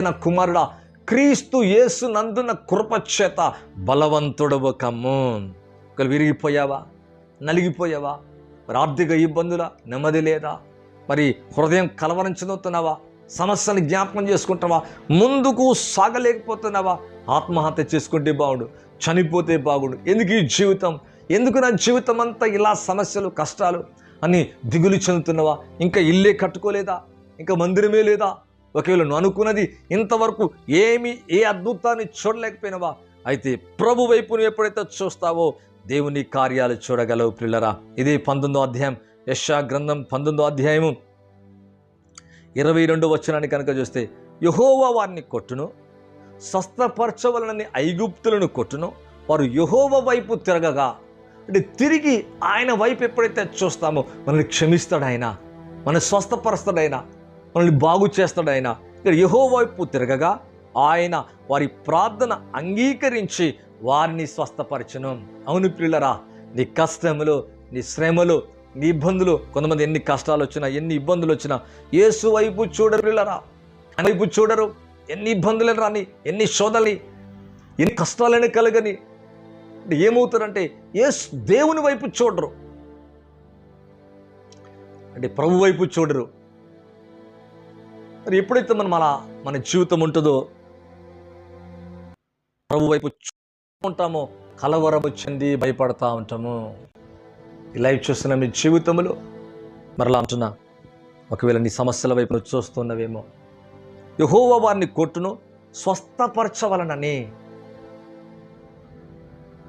నా కుమారుడా క్రీస్తు యేసు నందున కృపచేత బలవంతుడవు కమ్ము. ఒకవేళ విరిగిపోయావా? నలిగిపోయావా? మరి ఆర్థిక ఇబ్బందుల? నెమ్మది లేదా? మరి హృదయం కలవరించదవుతున్నావా సమస్యను జ్ఞాపకం చేసుకుంటావా? ముందుకు సాగలేకపోతున్నావా? ఆత్మహత్య చేసుకుంటే బాగుడు చనిపోతే బాగుడు. ఎందుకు ఈ జీవితం? ఎందుకు నా జీవితం అంతా ఇలా సమస్యలు కష్టాలు అని దిగులు చెందుతున్నావా? ఇంకా ఇల్లే కట్టుకోలేదా? ఇంకా మందిరమే లేదా? ఒకవేళ నువ్వు అనుకున్నది ఇంతవరకు ఏమి ఏ అద్భుతాన్ని చూడలేకపోయినవా అయితే ప్రభు వైపు నువ్వు ఎప్పుడైతే చూస్తావో దేవుని కార్యాలు చూడగలవు పిల్లరా. ఇది పంతొమ్మిదో అధ్యాయం యశా గ్రంథం పంతొమ్మిదో అధ్యాయము ఇరవై రెండు వచనాన్ని కనుక చూస్తే యహోవా వారిని కొట్టును స్వస్థపరచవలనని ఐగుప్తులను కొట్టును వారు యహోవ వైపు తిరగగా అంటే తిరిగి ఆయన వైపు ఎప్పుడైతే చూస్తామో మనల్ని క్షమిస్తాడు ఆయన మనల్ని స్వస్థపరుస్తాడు ఆయన. మనల్ని బాగు చేస్తాడు ఆయన. ఇక్కడ యహో వైపు తిరగగా ఆయన వారి ప్రార్థన అంగీకరించి వారిని స్వస్థపరచను. అవును పిల్లరా నీ కష్టములు నీ శ్రమలు నీ ఇబ్బందులు కొంతమంది ఎన్ని కష్టాలు వచ్చినా ఎన్ని ఇబ్బందులు వచ్చినా యేసు వైపు చూడరు పిల్లరా వైపు చూడరు. ఎన్ని ఇబ్బందులు రాని ఎన్ని శోధని ఎన్ని కష్టాలని కలగని. ఏమవుతారంటే ఏ దేవుని వైపు చూడరు. అంటే ప్రభు వైపు చూడరు. మరి ఎప్పుడైతే మనం అలా మన జీవితం ఉంటుందో ప్రభు వైపు చూ- ఉంటామో కలవరము చెంది భయపడతా ఉంటాము. ఇలా లైవ్ చూస్తున్న మీ జీవితంలో మరలా అంటున్నా ఒకవేళ నీ సమస్యల వైపు చూస్తున్నవేమో యహోవ వారిని కొట్టును స్వస్థపరచవలనని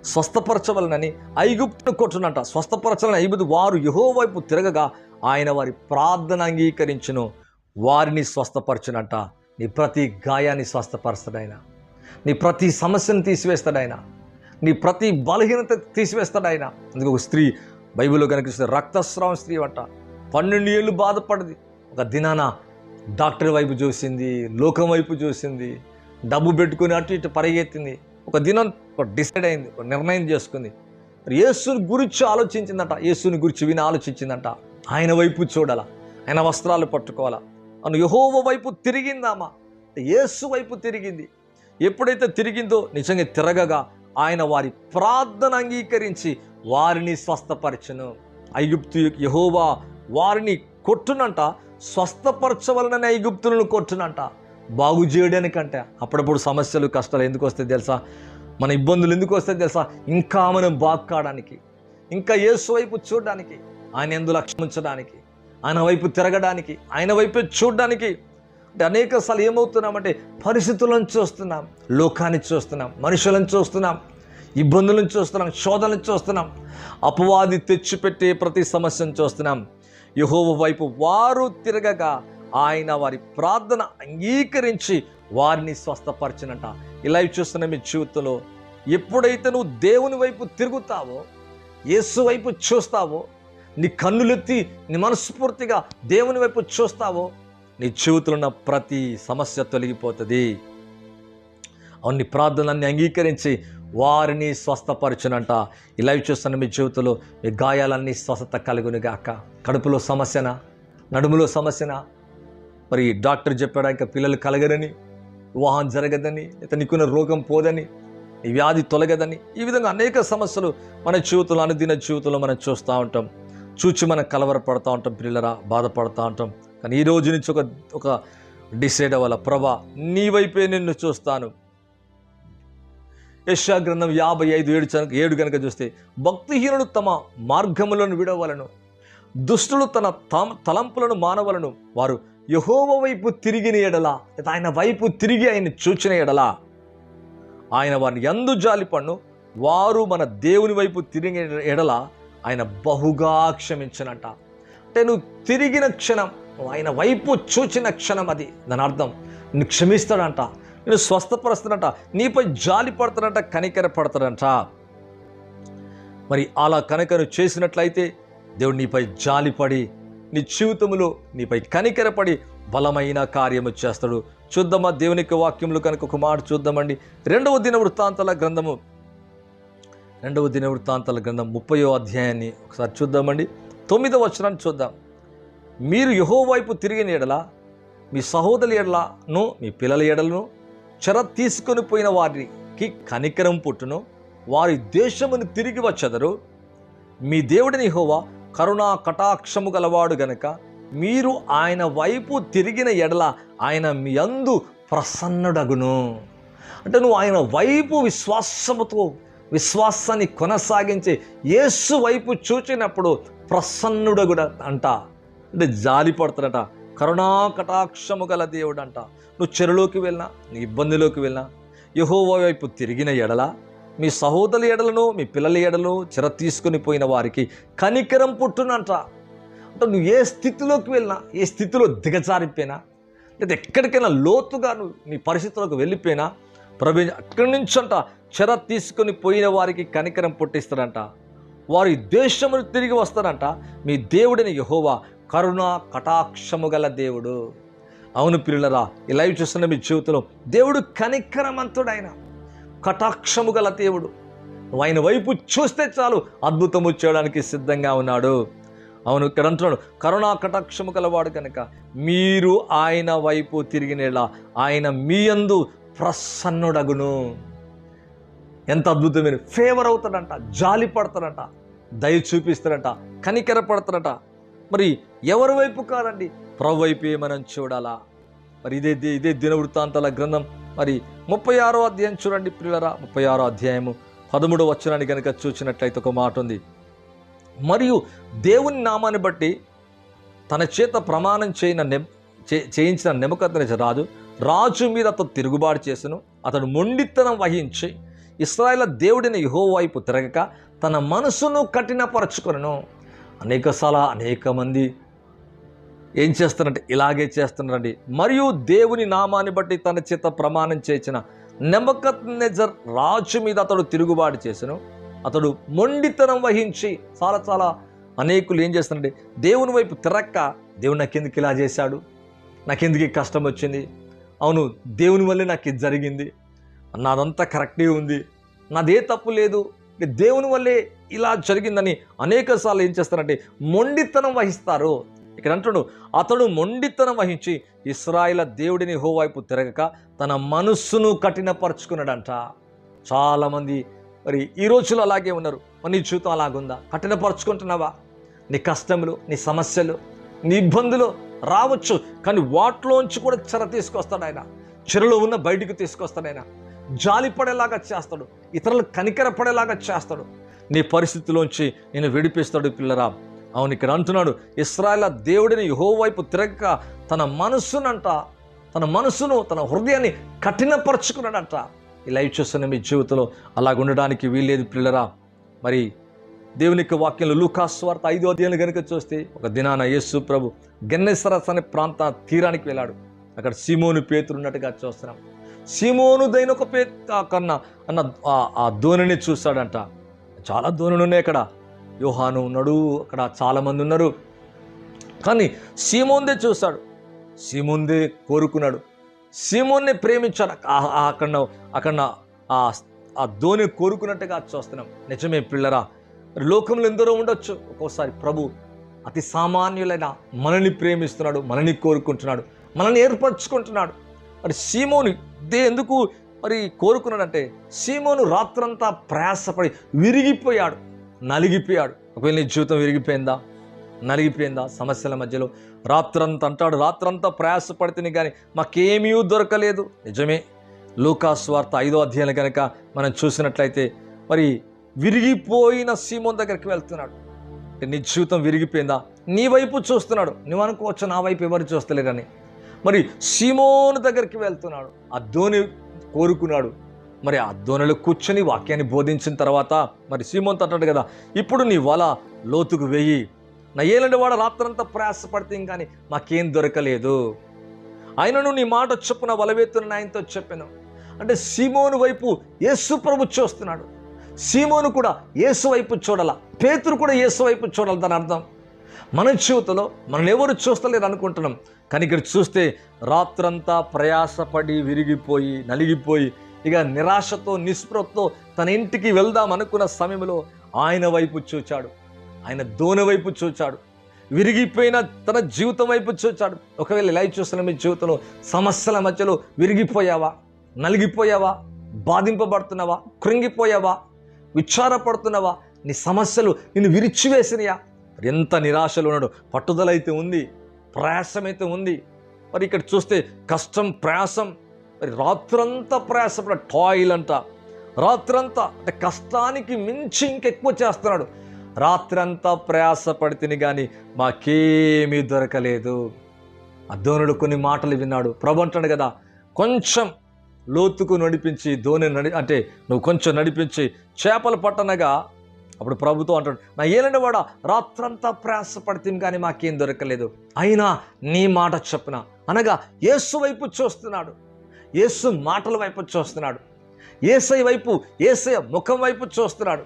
స్వస్థపరచవలనని ఐగుప్తును కొట్టునంట. స్వస్థపరచాలని ఐగుప్తు వారు యహో వైపు తిరగగా ఆయన వారి ప్రార్థన అంగీకరించును. వారిని స్వస్థపరచునంట. నీ ప్రతి గాయాన్ని స్వస్థపరుస్తాడైనా. నీ ప్రతి సమస్యను తీసివేస్తాడు ఆయన నీ ప్రతి బలహీనత తీసివేస్తాడైనా. అందుకు ఒక స్త్రీ బైబిల్లో కనిపిస్తుంది రక్తస్రావం స్త్రీ అంట పన్నెండు ఏళ్ళు బాధపడది. ఒక దినాన డాక్టర్ వైపు చూసింది లోకం వైపు చూసింది. డబ్బు పెట్టుకుని అటు ఇటు పరిగెత్తింది. ఒక దినం ఒక డిసైడ్ అయింది ఒక నిర్ణయం చేసుకుంది. యేసుని గురించి ఆలోచించిందంట. యేసుని గురించి విని ఆలోచించిందంట. ఆయన వైపు చూడాలా. ఆయన వస్త్రాలు పట్టుకోవాలా. అను యహోవ వైపు తిరిగిందామా యేసు వైపు తిరిగింది. ఎప్పుడైతే తిరిగిందో నిజంగా తిరగగా ఆయన వారి ప్రార్థన అంగీకరించి వారిని స్వస్థపరచను. ఐగుప్తు యహోవా వారిని కొట్టునంట స్వస్థపరచవలనని ఐగుప్తులను కొట్టునంట. బాగు చేయడానికంటే. అప్పుడప్పుడు సమస్యలు కష్టాలు ఎందుకు వస్తాయి తెలుసా? మన ఇబ్బందులు ఎందుకు వస్తాయి తెలుసా? ఇంకా మనం బాగు కావడానికి ఇంకా యేసు వైపు చూడడానికి ఆయన ఎందు లక్ష్యం ఉంచడానికి. ఆయన వైపు తిరగడానికి ఆయన వైపే చూడడానికి. అంటే అనేక సార్లు ఏమవుతున్నామంటే పరిస్థితులను చూస్తున్నాం లోకాన్ని చూస్తున్నాం మనుషులను చూస్తున్నాం ఇబ్బందులను చూస్తున్నాం శోధనలు చూస్తున్నాం అపవాది తెచ్చిపెట్టే ప్రతి సమస్యను చూస్తున్నాం యహోవ వైపు వారు తిరగగా ఆయన వారి ప్రార్థన అంగీకరించి వారిని స్వస్థపరచినట. ఇలా చూస్తున్న మీ జీవితంలో ఎప్పుడైతే నువ్వు దేవుని వైపు తిరుగుతావో యేసు వైపు చూస్తావో నీ కన్నులెత్తి నీ మనస్ఫూర్తిగా దేవుని వైపు చూస్తావో నీ జీవితంలో ఉన్న ప్రతి సమస్య తొలగిపోతుంది. అవును నీ ప్రార్థనలన్నీ అంగీకరించి వారిని స్వస్థపరచునంట. ఈ లైవ్ చూస్తున్న మీ జీవితంలో మీ గాయాలన్నీ స్వస్థత కలుగునిగాక. కడుపులో సమస్యనా? నడుములో సమస్యనా? మరి డాక్టర్ చెప్పాడా ఇంకా పిల్లలు కలగరని వివాహం జరగదని లేదా నీకున్న రోగం పోదని ఈ వ్యాధి తొలగదని ఈ విధంగా అనేక సమస్యలు మన జీవితంలో అనుదిన జీవితంలో మనం చూస్తూ ఉంటాం. చూచి మనం కలవరపడతా ఉంటాం పిల్లరా బాధపడతా ఉంటాం. కానీ ఈ రోజు నుంచి ఒక ఒక డిసైడ్ అవ్వాల? ప్రభా నీ వైపే నిన్ను చూస్తాను. యశా గ్రంథం యాభై ఐదు ఏడు చన- ఏడు కనుక చూస్తే భక్తిహీనుడు తమ మార్గములను విడవలను దుష్టులు తన తలంపులను మానవలను వారు యహోవ వైపు తిరిగిన ఎడలా లేదా ఆయన వైపు తిరిగి ఆయన చూచిన ఎడలా ఆయన వారిని ఎందు జాలిపన్ను వారు మన దేవుని వైపు తిరిగిన ఎడల ఆయన బహుగా క్షమించనంట. అంటే నువ్వు తిరిగిన క్షణం ఆయన వైపు చూచిన క్షణం అది. దాని అర్థం నిన్ను క్షమిస్తాడంట నేను స్వస్థపరుస్తాడంట నీపై జాలి పడతాడంట కనికర పడతాడంట. మరి అలా కనికరు చేసినట్లయితే దేవుడు నీపై జాలిపడి నీ జీవితంలో నీపై కనికరపడి బలమైన కార్యము చేస్తాడు. చూద్దామా దేవునికి వాక్యములు కనుక ఒక మాట చూద్దామండి. రెండవ దిన వృత్తాంతాల గ్రంథము రెండవ దిన వృత్తాంతాల గ్రంథం ముప్పయో అధ్యాయాన్ని ఒకసారి చూద్దామండి. తొమ్మిదవ వచనాన్ని చూద్దాం. మీరు యహో వైపు తిరిగిన ఎడల మీ సహోదరుల ఎడలను మీ పిల్లల ఎడలను చెర తీసుకొని పోయిన వారికి కనికరం పుట్టును. వారి దేశమును తిరిగి వచ్చెదరు. మీ దేవుడిని హోవా కరుణా కటాక్షము గలవాడు గనక మీరు ఆయన వైపు తిరిగిన ఎడల ఆయన మీ అందు ప్రసన్నుడగును. అంటే నువ్వు ఆయన వైపు విశ్వాసముతో విశ్వాసాన్ని కొనసాగించి యేసు వైపు చూచినప్పుడు కూడా అంట. అంటే జాలి పడతాడట కరుణా కటాక్షము గల దేవుడు అంట. నువ్వు చెరులోకి వెళ్ళినా నీ ఇబ్బందిలోకి వెళ్ళినా యహోవా వైపు తిరిగిన ఎడల మీ సహోదరుల ఎడలను మీ పిల్లల ఎడలను చెర తీసుకొని పోయిన వారికి కనికరం పుట్టునంట. అంటే నువ్వు ఏ స్థితిలోకి వెళ్ళినా ఏ స్థితిలో దిగజారిపోయినా లేదా ఎక్కడికైనా లోతుగా నువ్వు నీ పరిస్థితులకు వెళ్ళిపోయినా ప్రభు అక్కడి నుంచి అంట చెర తీసుకొని పోయిన వారికి కనికరం పుట్టిస్తాడంట. వారి దేశమును తిరిగి వస్తారంట మీ దేవుడిని యహోవా కరుణ కటాక్షము గల దేవుడు. అవును పిల్లలరా ఈ లైవ్ చూస్తున్న మీ జీవితంలో దేవుడు కనికరమంతుడైన కటాక్షము గల దేవుడు. ఆయన వైపు చూస్తే చాలు అద్భుతము చేయడానికి సిద్ధంగా ఉన్నాడు. అవును ఇక్కడ అంటున్నాడు కరుణా కటాక్షము గలవాడు కనుక మీరు ఆయన వైపు తిరిగినేలా ఆయన మీ అందు ప్రసన్నుడగును. ఎంత అద్భుతమైన ఫేవర్ అవుతాడంట జాలి పడతాడంట దయ చూపిస్తాడంట కనికెర పడతాడట. మరి ఎవరి వైపు కాదండి? ప్రభు వైపే మనం చూడాలా? మరి ఇదే ది- ఇదే దినవృత్తాంతాల గ్రంథం. మరి ముప్పై ఆరో అధ్యాయం చూడండి పిల్లరా ముప్పై ఆరో అధ్యాయము పదమూడో వచనాన్ని కనుక చూసినట్లయితే ఒక మాట ఉంది. మరియు దేవుని నామాన్ని బట్టి తన చేత ప్రమాణం చేయన నె చే- చేయించిన నెమకద్ర రాజు రాజు మీద అతను తిరుగుబాటు చేసను. అతడు మొండితనం వహించి ఇస్రాయల దేవుడిని యహో వైపు తిరగక తన మనసును కఠినపరచుకొనను. అనేకసాల అనేక మంది ఏం చేస్తారంటే ఇలాగే చేస్తున్నారండి. మరియు దేవుని నామాన్ని బట్టి తన చేత ప్రమాణం చేసిన నెమకత్ నెజర్ రాజు మీద అతడు తిరుగుబాటు చేసను. అతడు మొండితనం వహించి చాలా చాలా అనేకులు ఏం చేస్తారంటే దేవుని వైపు తిరక్క దేవుడు నాకెందుకు ఇలా చేశాడు? నాకెందుకు కష్టం వచ్చింది? అవును దేవుని వల్లే నాకు ఇది జరిగింది. నాదంతా కరెక్టే ఉంది. నాదే తప్పు లేదు. దేవుని వల్లే ఇలా జరిగిందని అనేక సార్లు ఏం చేస్తారంటే మొండితనం వహిస్తారు. ఇక్కడ అంటున్నాడు అతడు మొండితనం వహించి ఇస్రాయిల దేవుడిని హోవైపు తిరగక తన మనస్సును కఠినపరుచుకున్నాడంట. చాలామంది మరి ఈ రోజుల్లో అలాగే ఉన్నారు. మరి నీ జీవితం అలాగుందా? కఠినపరుచుకుంటున్నావా? నీ కష్టములు నీ సమస్యలు నీ ఇబ్బందులు రావచ్చు. కానీ వాటిలోంచి కూడా చెర తీసుకొస్తాడు ఆయన. చెరలో ఉన్న బయటికి తీసుకొస్తాడు ఆయన. జాలిపడేలాగా చేస్తాడు. ఇతరులు కనికర పడేలాగా చేస్తాడు. నీ పరిస్థితిలోంచి నేను విడిపిస్తాడు పిల్లరా. అవును ఇక్కడ అంటున్నాడు ఇస్రాయల దేవుడిని యహో వైపు తిరగక తన మనస్సునంట తన మనసును తన హృదయాన్ని కఠినపరుచుకున్నాడంట. ఈ లైవ్ చూస్తున్న మీ జీవితంలో అలాగ ఉండడానికి వీల్లేదు పిల్లరా. మరి దేవుని యొక్క వాక్యంలో లూకాస్వార్త ఐదో అధ్యాయులు కనుక చూస్తే ఒక దినాన యేసు ప్రభు గెన్నెసరస్ అనే ప్రాంత తీరానికి వెళ్ళాడు. అక్కడ సీమోని పేతులు ఉన్నట్టుగా చూస్తున్నాం. సీమోనుదైన ఒక పే కన్నా అన్న ఆ- ధోనిని చూస్తాడంట. చాలా ధోనులు ఉన్నాయి అక్కడ. యోహాను ఉన్నాడు అక్కడ చాలామంది ఉన్నారు. కానీ సీమోందే చూస్తాడు. సీమోందే కోరుకున్నాడు. సీమోన్నే ప్రేమించాడు. అక్కడ అక్కడ ఆ ఆ ధోని కోరుకున్నట్టుగా చూస్తున్నాం. నిజమే పిల్లరా లోకంలో ఎందరో ఉండొచ్చు. ఒక్కోసారి ప్రభు అతి సామాన్యులైన మనల్ని ప్రేమిస్తున్నాడు మనల్ని కోరుకుంటున్నాడు మనల్ని ఏర్పరచుకుంటున్నాడు. మరి సీమోని దే ఎందుకు మరి కోరుకున్నాడంటే సీమోను రాత్రంతా ప్రయాసపడి విరిగిపోయాడు నలిగిపోయాడు. ఒకవేళ నీ జీవితం విరిగిపోయిందా? నలిగిపోయిందా సమస్యల మధ్యలో? రాత్రంతా అంటాడు రాత్రంతా ప్రయాసపడితేనే కానీ మాకేమీ దొరకలేదు. నిజమే. లూకాస్ వార్త ఐదో అధ్యాయం కనుక మనం చూసినట్లయితే మరి విరిగిపోయిన సీమోన్ దగ్గరికి వెళ్తున్నాడు. నీ జీవితం విరిగిపోయిందా? నీ వైపు చూస్తున్నాడు. నువ్వు అనుకోవచ్చు నా వైపు ఎవరు చూస్తలేరని. మరి సీమోను దగ్గరికి వెళ్తున్నాడు. ఆ ధోని కోరుకున్నాడు. మరి ఆ ధోనిలో కూర్చొని వాక్యాన్ని బోధించిన తర్వాత మరి సీమోన్తో అంటాడు కదా ఇప్పుడు నీ వల లోతుకు వెయ్యి నా ఏలండి వాడు రాత్రంతా ప్రయాసపడితే కానీ మాకేం దొరకలేదు. ఆయనను నీ మాట చొప్పున వలవేతున్న ఆయనతో చెప్పాను. అంటే సీమోను వైపు యేసు ప్రభు చూస్తున్నాడు. సీమోను కూడా యేసు వైపు చూడాల. పేతురు కూడా యేసు వైపు చూడాలి దాని అర్థం. మన జీవితంలో మనం ఎవరు చూస్తలేరు అనుకుంటున్నాం. కానీ ఇక్కడ చూస్తే రాత్రంతా ప్రయాసపడి విరిగిపోయి నలిగిపోయి ఇక నిరాశతో నిస్పృహతో తన ఇంటికి వెళ్దాం అనుకున్న సమయంలో ఆయన వైపు చూచాడు. ఆయన దోని వైపు చూచాడు. విరిగిపోయిన తన జీవితం వైపు చూచాడు. ఒకవేళ ఇలా చూస్తున్న మీ జీవితంలో సమస్యల మధ్యలో విరిగిపోయావా? నలిగిపోయావా? బాధింపబడుతున్నావా? కృంగిపోయావా? విచారపడుతున్నావా? నీ సమస్యలు నిన్ను విరిచివేసినయా? ఎంత నిరాశలో ఉన్నాడు. పట్టుదల అయితే ఉంది. ప్రయాసం అయితే ఉంది. మరి ఇక్కడ చూస్తే కష్టం ప్రయాసం మరి రాత్రంతా ప్రయాసపడ టాయిల్ అంట రాత్రంతా అంటే కష్టానికి మించి ఇంకెక్కువ చేస్తున్నాడు. రాత్రంతా ప్రయాసపడితేనే కానీ మాకేమీ దొరకలేదు. అద్దోనుడు కొన్ని మాటలు విన్నాడు. ప్రభు అంటాడు కదా కొంచెం లోతుకు నడిపించి ధోని నడి అంటే నువ్వు కొంచెం నడిపించి చేపలు పట్టనగా అప్పుడు ప్రభుత్వం అంటాడు నా ఏలండి వాడా రాత్రంతా ప్రయాసపడితే కానీ మాకేం దొరకలేదు. అయినా నీ మాట చెప్పిన. అనగా యేసు వైపు చూస్తున్నాడు. యేసు మాటల వైపు చూస్తున్నాడు. ఏసై వైపు ఏసయ ముఖం వైపు చూస్తున్నాడు.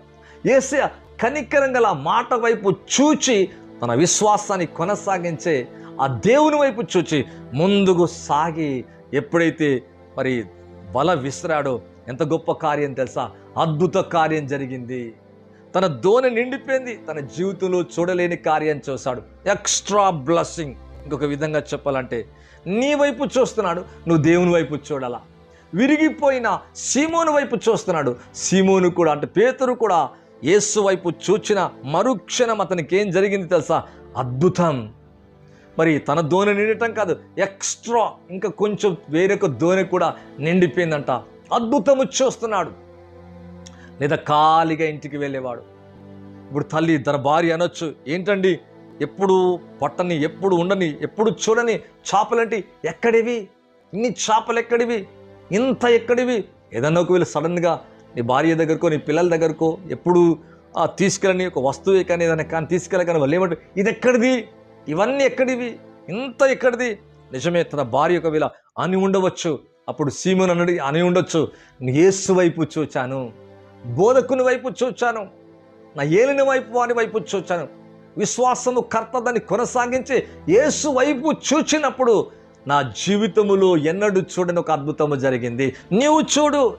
ఏసయ కనికరం గల మాట వైపు చూచి తన విశ్వాసాన్ని కొనసాగించే ఆ దేవుని వైపు చూచి ముందుకు సాగి ఎప్పుడైతే మరి బల విసిరాడో ఎంత గొప్ప కార్యం తెలుసా? అద్భుత కార్యం జరిగింది. తన దోణి నిండిపోయింది. తన జీవితంలో చూడలేని కార్యం చూశాడు. Extra blessing. ఇంకొక విధంగా చెప్పాలంటే నీ వైపు చూస్తున్నాడు నువ్వు దేవుని వైపు చూడాలా. విరిగిపోయిన సీమోను వైపు చూస్తున్నాడు. సీమోను కూడా అంటే పేతురు కూడా యేసు వైపు చూచిన మరుక్షణం అతనికి ఏం జరిగింది తెలుసా? అద్భుతం. మరి తన దోణి నిండటం కాదు ఎక్స్ట్రా ఇంకా కొంచెం వేరొక దోణి కూడా నిండిపోయిందంట. అద్భుతము చూస్తున్నాడు. లేదా ఖాళీగా ఇంటికి వెళ్ళేవాడు. ఇప్పుడు తల్లి తన భార్య అనొచ్చు. ఏంటండి? ఎప్పుడు పట్టని ఎప్పుడు ఉండని ఎప్పుడు చూడని చేపలంటే ఎక్కడివి? ఇన్ని చేపలు ఎక్కడివి? ఇంత ఎక్కడివి? ఏదన్నా ఒకవేళ సడన్గా నీ భార్య దగ్గరకో నీ పిల్లల దగ్గరకో ఎప్పుడు తీసుకెళ్ళని ఒక వస్తువే కానీ ఏదైనా కానీ తీసుకెళ్ళగానే వాళ్ళు ఏమంటారు ఇది ఎక్కడిది? ఇవన్నీ ఎక్కడివి? ఇంత ఎక్కడిది? నిజమే తన భార్య ఒకవేళ అని ఉండవచ్చు. అప్పుడు సీమను అన్నది అని ఉండొచ్చు. నేను యేసు వైపు చూచాను. బోధకుని వైపు చూచాను. నా ఏలిన వైపు వాని వైపు చూచాను. విశ్వాసము కర్తదని కొనసాగించి యేసు వైపు చూచినప్పుడు నా జీవితములో ఎన్నడూ చూడని ఒక అద్భుతము జరిగింది. నీవు చూడు.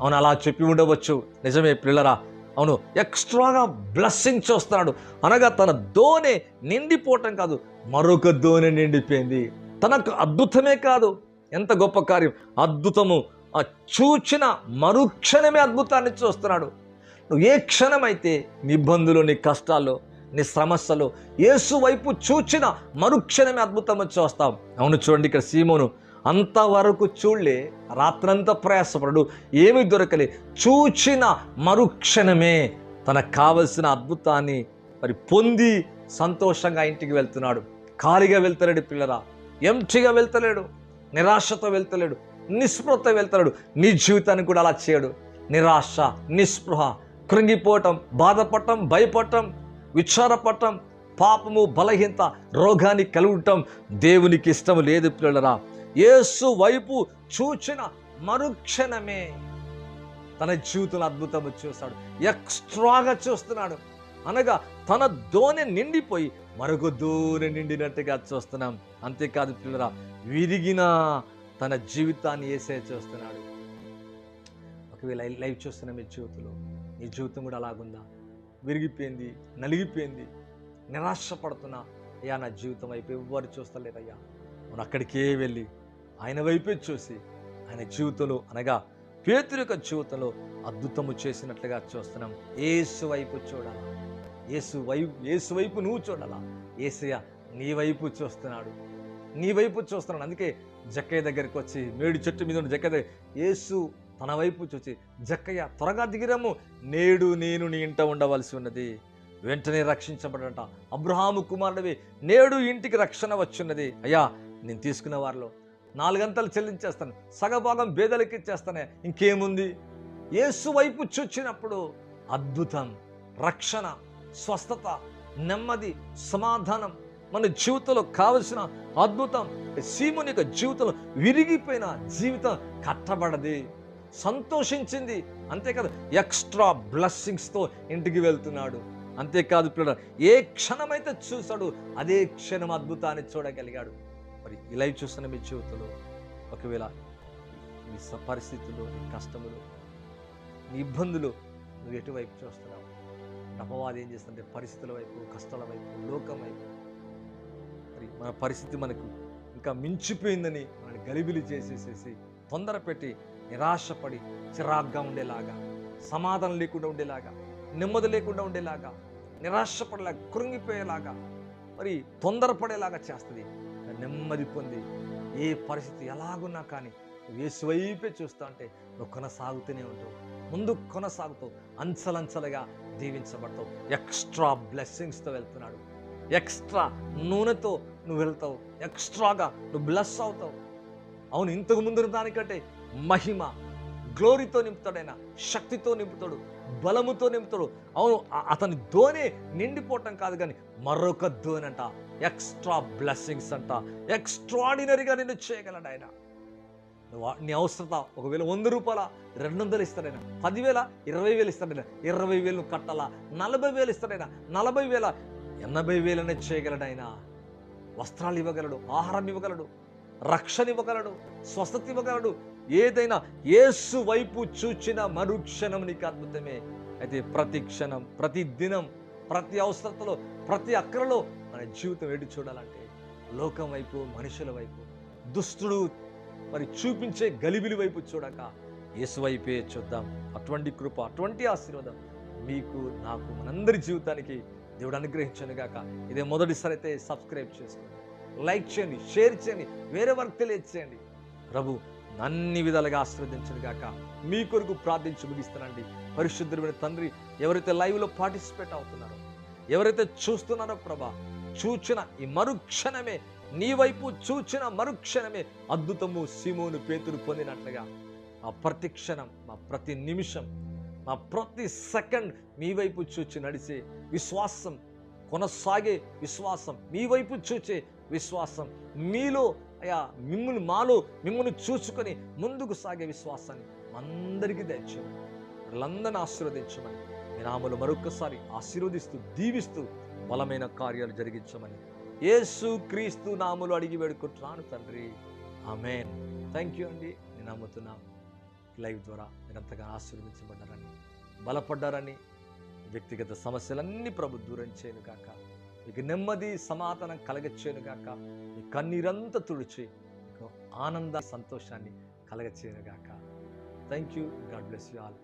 అవును అలా చెప్పి ఉండవచ్చు. నిజమే పిల్లరా. అవును ఎక్స్ట్రాగా బ్లెస్సింగ్ చూస్తున్నాడు. అనగా తన దోణి నిండిపోవటం కాదు మరొక దోణి నిండిపోయింది. తనకు అద్భుతమే కాదు. ఎంత గొప్ప కార్యం. అద్భుతము చూచిన మరుక్షణమే అద్భుతాన్ని చూస్తున్నాడు. నువ్వు ఏ క్షణమైతే నీ ఇబ్బందులు నీ కష్టాల్లో నీ సమస్యలు యేసు వైపు చూచిన మరుక్షణమే అద్భుతము చూస్తావు అవును చూడండి ఇక్కడ సీమోను అంతవరకు చూడలే రాత్రంతా ప్రయాసపడు ఏమీ దొరకలే. చూచిన మరుక్షణమే తనకు కావలసిన అద్భుతాన్ని మరి పొంది సంతోషంగా ఇంటికి వెళ్తున్నాడు. ఖాళీగా వెళ్తలేడు పిల్లరా. ఎంటిగా వెళ్తలేడు. నిరాశతో వెళ్తలేడు. నిస్పృహతో వెళ్తాడు నీ జీవితాన్ని కూడా అలా చేయడు. నిరాశ నిస్పృహ కృంగిపోవటం బాధపడటం భయపడటం విచారపడటం పాపము బలహీనత రోగాన్ని కలుగటం దేవునికి ఇష్టం లేదు పిల్లలరా. యేసు వైపు చూచిన మరుక్షణమే తన జీవితంలో అద్భుతము చూస్తాడు. ఎక్స్ట్రాగా చూస్తున్నాడు. అనగా తన దోణి నిండిపోయి మరొక దోణి నిండినట్టుగా చూస్తున్నాం. అంతేకాదు పిల్లరా విరిగిన తన జీవితాన్ని ఏసే చూస్తున్నాడు. ఒకవేళ లైవ్ చూస్తున్న మీ జీవితంలో నీ జీవితం కూడా అలాగుందా? విరిగిపోయింది నలిగిపోయింది నిరాశపడుతున్నా అయ్యా నా జీవితం వైపు ఎవ్వరు చూస్తలేరయ్యా మనం అక్కడికే వెళ్ళి ఆయన వైపే చూసి ఆయన జీవితంలో అనగా పేతురు యొక్క జీవితంలో అద్భుతము చేసినట్లుగా చూస్తున్నాం. ఏసు వైపు చూడాలా? ఏసు వైపు ఏసు వైపు నువ్వు చూడాలా? ఏసయ్య నీ వైపు చూస్తున్నాడు. నీ వైపు చూస్తున్నాడు. అందుకే జక్కయ్య దగ్గరికి వచ్చి మేడి చెట్టు మీద ఉన్న జక్కయ్య దగ్గర యేసు తన వైపు చూసి జక్కయ్య త్వరగా దిగిరాము నేడు నేను నీ ఇంట ఉండవలసి ఉన్నది. వెంటనే రక్షించబడట. అబ్రహాము కుమారుడివి నేడు ఇంటికి రక్షణ వచ్చున్నది. అయ్యా నేను తీసుకున్న వారిలో నాలుగంతలు చెల్లించేస్తాను. సగభాగం బేదలకి ఇచ్చేస్తానే. ఇంకేముంది? యేసు వైపు చూచినప్పుడు అద్భుతం రక్షణ స్వస్థత నెమ్మది సమాధానం మన జీవితంలో కావలసిన అద్భుతం సీముని యొక్క జీవితంలో విరిగిపోయిన జీవితం కట్టబడది సంతోషించింది. అంతేకాదు ఎక్స్ట్రా బ్లెస్సింగ్స్తో ఇంటికి వెళ్తున్నాడు. అంతేకాదు పిల్లడు ఏ క్షణమైతే చూశాడు అదే క్షణం అద్భుతాన్ని చూడగలిగాడు. మరి ఇలా చూస్తున్న మీ జీవితంలో ఒకవేళ మీ పరిస్థితులు నీ కష్టములు నీ ఇబ్బందులు నువ్వు ఎటువైపు చూస్తున్నావు? అపవాది ఏం చేస్తుంటే పరిస్థితుల వైపు కష్టాల వైపు లోకం వైపు. మరి మన పరిస్థితి మనకు ఇంకా మించిపోయిందని మనల్ని గలిబిలి చేసేసేసి తొందర పెట్టి నిరాశపడి చిరాగ్గా ఉండేలాగా సమాధానం లేకుండా ఉండేలాగా నెమ్మది లేకుండా ఉండేలాగా నిరాశపడేలాగా కృంగిపోయేలాగా మరి తొందరపడేలాగా చేస్తుంది. నెమ్మది పొంది ఏ పరిస్థితి ఎలాగున్నా కానీ వేసువైపే చూస్తా అంటే నువ్వు కొనసాగుతూనే ఉంటావు. ముందు కొనసాగుతావు. అంచలంచలుగా దీవించబడతావు. ఎక్స్ట్రా బ్లెస్సింగ్స్తో వెళ్తున్నాడు. ఎక్స్ట్రా నూనెతో నువ్వు వెళ్తావు. ఎక్స్ట్రాగా నువ్వు బ్లెస్ అవుతావు. అవును ఇంతకు ముందు దానికంటే మహిమ గ్లోరీతో నింపుతాడైన శక్తితో నింపుతాడు బలముతో నింపుతాడు. అవును అతని ధోని నిండిపోవటం కాదు కానీ మరొక ధోని అంట ఎక్స్ట్రా బ్లెస్సింగ్స్ అంట. ఎక్స్ట్రాడినరీగా నిన్ను చేయగలడు ఆయన నీ అవసరత ఒకవేళ వంద రూపాయల రెండు వందలు ఇస్తాడైనా పదివేల ఇరవై వేలు ఇస్తాడైనా ఇరవై వేలు కట్టాలా నలభై వేలు ఇస్తాడైనా నలభై వేల ఎనభై వేలనే చేయగలడు ఆయన వస్త్రాలు ఇవ్వగలడు ఆహారం ఇవ్వగలడు రక్షణ ఇవ్వగలడు స్వస్థత ఇవ్వగలడు ఏదైనా ఏసు వైపు చూచిన మరుక్షణం నీకు అద్భుతమే. అయితే ప్రతి క్షణం ప్రతి దినం ప్రతి అవసరతలో ప్రతి అక్కరలో మన జీవితం ఎటు చూడాలంటే లోకం వైపు మనుషుల వైపు దుష్టుడు మరి చూపించే గలిబిలి వైపు చూడక యేసు వైపే చూద్దాం. అటువంటి కృప అటువంటి ఆశీర్వాదం మీకు నాకు మనందరి జీవితానికి దేవుడు అనుగ్రహించను గాక. ఇదే మొదటిసారి అయితే సబ్స్క్రైబ్ చేసుకోండి. లైక్ చేయండి షేర్ చేయండి వేరే వారికి తెలియచేయండి. ప్రభు అన్ని విధాలుగా ఆశ్రవదించను గాక. మీ కొరకు ప్రార్థించి ముగిస్తానండి. పరిశుద్ధమైన తండ్రి ఎవరైతే లైవ్లో పార్టిసిపేట్ అవుతున్నారో ఎవరైతే చూస్తున్నారో ప్రభా చూచిన ఈ మరుక్షణమే నీ వైపు చూచిన మరుక్షణమే అద్భుతము సీమోను పేతురు పొందినట్లుగా. ఆ ప్రతి క్షణం మా ప్రతి నిమిషం నా ప్రతి సెకండ్ మీ వైపు చూచి నడిచే విశ్వాసం కొనసాగే విశ్వాసం మీ వైపు చూచే విశ్వాసం. మీలో అయా మిమ్మల్ని మాలో మిమ్మల్ని చూసుకొని ముందుకు సాగే విశ్వాసాన్ని అందరికీ దయచేయమని వాళ్ళందరిని ఆశీర్వదించమని మీ నామలు మరొకసారి ఆశీర్వదిస్తూ దీవిస్తూ బలమైన కార్యాలు జరిగించమని యేసు క్రీస్తు నాములు అడిగి వేడుకుంటున్నాను తండ్రి. ఆమెన్. థ్యాంక్ యూ అండి నేను నమ్ముతున్నాను లైవ్ ద్వారా మీరు అంతగా ఆశీర్వదించబడ్డారని బలపడ్డారని వ్యక్తిగత సమస్యలన్నీ ప్రభు దూరం చేయను కాక మీకు నెమ్మది సమాధానం కలగచ్చేను గాక. మీ కన్నీరంతా తుడిచి మీకు ఆనంద సంతోషాన్ని కలగచ్చేను గాక. Thank you god bless you all